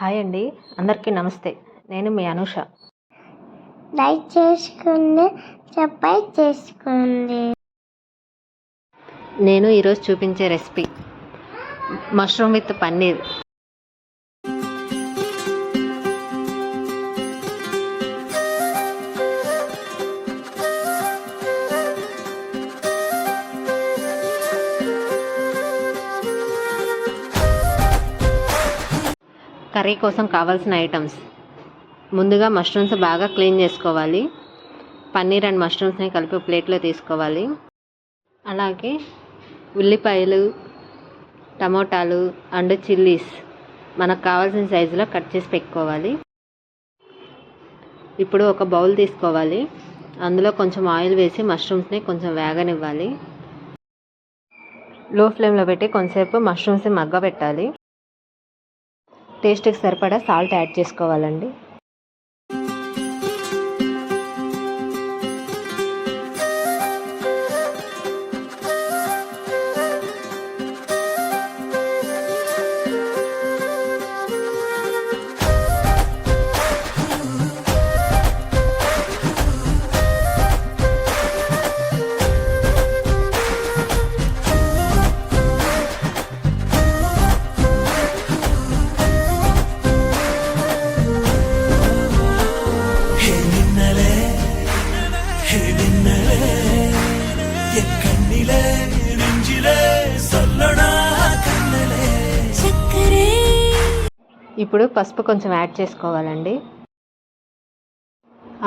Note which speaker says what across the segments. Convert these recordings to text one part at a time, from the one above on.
Speaker 1: Hi అండి. అందరికీ నమస్తే. నేను మీ అనూష.
Speaker 2: లైక్ చేసుకుని సబ్స్క్రైబ్ చేసుకోండి
Speaker 1: నేను ఈరోజు చూపించే recipe mushroom with paneer. Curry కోసం కావాల్సిన ఐటమ్స్. ముందుగా మష్రూమ్స్ బాగా క్లీన్ చేసుకోవాలి. పన్నీర్ అండ్ మష్రూమ్స్ని కలిపి ప్లేట్లో తీసుకోవాలి. అలాగే ఉల్లిపాయలు టమోటాలు అండ్ చిల్లీస్ మనకు కావాల్సిన సైజులో కట్ చేసి పెట్టుకోవాలి. ఇప్పుడు ఒక బౌల్ తీసుకోవాలి. అందులో కొంచెం ఆయిల్ వేసి మష్రూమ్స్ని కొంచెం వేగనివ్వాలి. లో ఫ్లేమ్లో పెట్టి కొంతసేపు మష్రూమ్స్ని మగ్గ పెట్టాలి టేస్ట్కి సరిపడా సాల్ట్ యాడ్ చేసుకోవాలండి. ఇప్పుడు పసుపు కొంచెం యాడ్ చేసుకోవాలండి.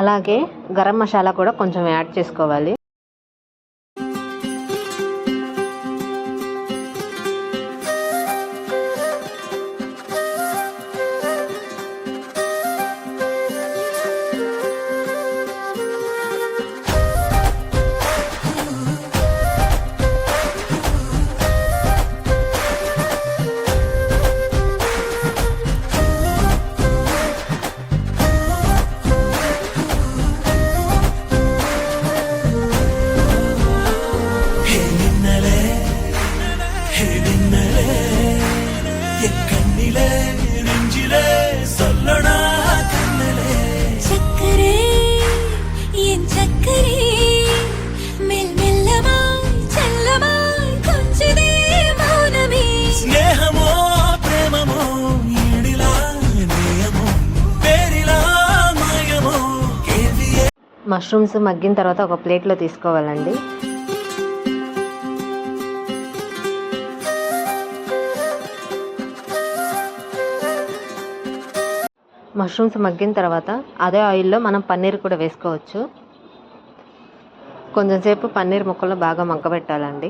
Speaker 1: అలాగే గరం మసాలా కూడా కొంచెం యాడ్ చేసుకోవాలి. మష్రూమ్స్ మగ్గిన తర్వాత ఒక ప్లేట్లో తీసుకోవాలండి. మష్రూమ్స్ మగ్గిన తర్వాత అదే ఆయిల్లో మనం పన్నీర్ కూడా వేసుకోవచ్చు. కొంచెంసేపు పన్నీర్ ముక్కలు బాగా మగ్గబెట్టాలండి.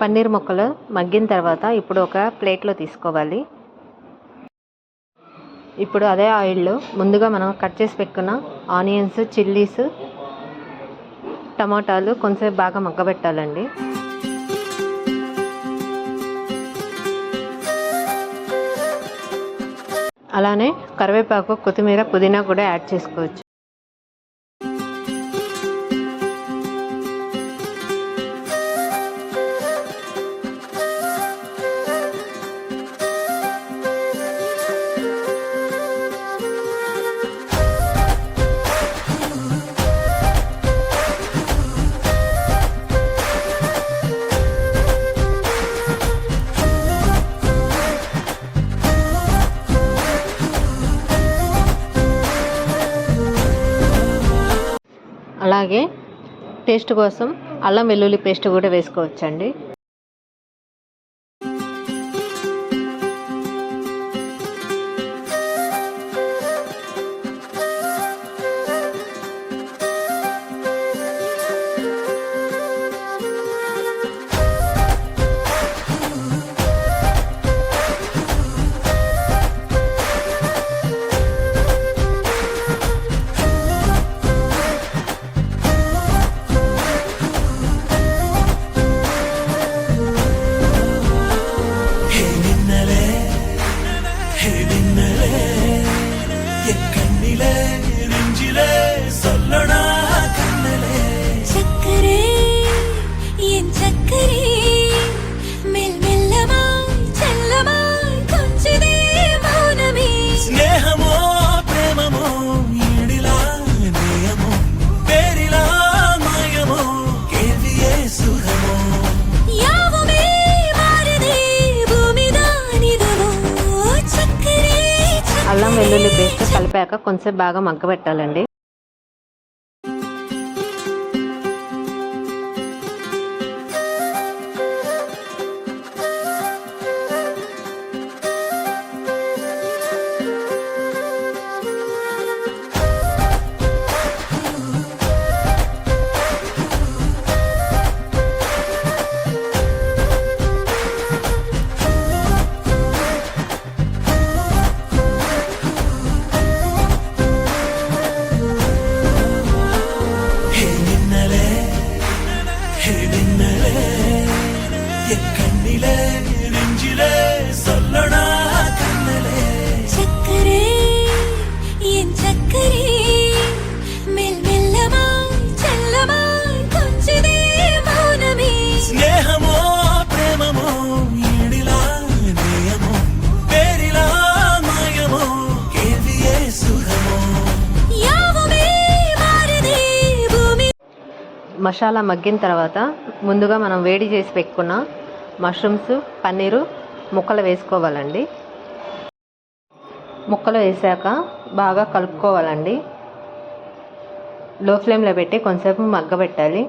Speaker 1: పన్నీర్ ముక్కలు మగ్గిన తర్వాత ఇప్పుడు ఒక ప్లేట్లో తీసుకోవాలి. ఇప్పుడు అదే ఆయిల్లో ముందుగా మనం కట్ చేసి పెట్టుకున్న ఆనియన్స్ చిల్లీస్ టమాటాలు కొంచెం బాగా మగ్గబెట్టాలండి. అలానే కరివేపాకు కొత్తిమీర పుదీనా కూడా యాడ్ చేసుకోవచ్చు. టేస్ట్ కోసం అల్లం వెల్లుల్లి పేస్ట్ కూడా వేసుకోవచ్చండి. కలిపాక కొంచెం బాగా మగ్గబెట్టాలండి. మసాలా మగ్గిన తర్వాత ముందుగా మనం వేడి చేసి పెట్టుకున్న మష్రూమ్స్ పన్నీరు ముక్కలు వేసుకోవాలండి. ముక్కలు వేసాక బాగా కలుపుకోవాలండి. లో ఫ్లేమ్లో పెట్టి కొంచెంసేపు మగ్గబెట్టాలి.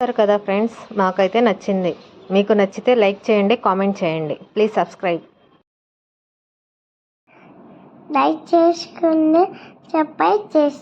Speaker 1: చూస్తారు కదా ఫ్రెండ్స్ మాకైతే నచ్చింది. మీకు నచ్చితే లైక్ చేయండి కామెంట్ చేయండి. Please subscribe.
Speaker 2: లైక్ చేసుకుని సబ్స్క్రైబ్ చేసుకోండి